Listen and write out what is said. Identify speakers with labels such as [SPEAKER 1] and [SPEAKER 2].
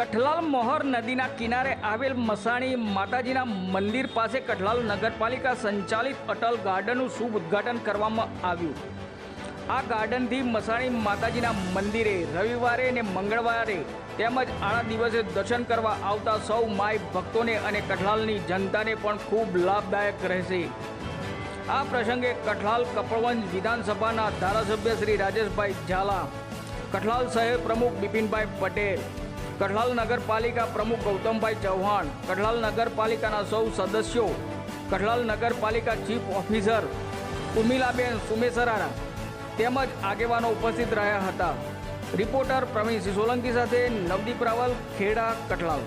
[SPEAKER 1] કઠલાલ મોહર નદીના કિનારે આવેલ મસાણી માતાજીના મંદિર પાસે કઠલાલ નગરપાલિકા સંચાલિત અટલ ગાર્ડનનું શુભ ઉદ્ઘાટન કરવામાં આવ્યું. આ ગાર્ડનથી મસાણી માતાજીના મંદિરે રવિવારે અને મંગળવારે તેમજ આણા દિવસે દર્શન કરવા આવતા સૌ માય ભક્તોને અને કઠલાલની જનતાને પણ ખૂબ લાભદાયક રહેશે. આ પ્રસંગે કઠલાલ કપડવંજ વિધાનસભાના ધારાસભ્ય શ્રી રાજેશભાઈ ઝાલા, કઠલાલ શહેર પ્રમુખ બિપિનભાઈ પટેલ કઠલાલ નગરપાલિકા પ્રમુખ ગૌતમભાઈ ચૌહાણ, કઢલાલ નગરપાલિકાના સૌ સદસ્યો, કઢલાલ નગરપાલિકા ચીફ ઓફિસર ઉર્મિલાબેન સુમેસરાના તેમજ આગેવાનો ઉપસ્થિત રહ્યા હતા. રિપોર્ટર પ્રવીણ સોલંકી સાથે નવદીપ રાવલ, ખેડા, કઠલાલ.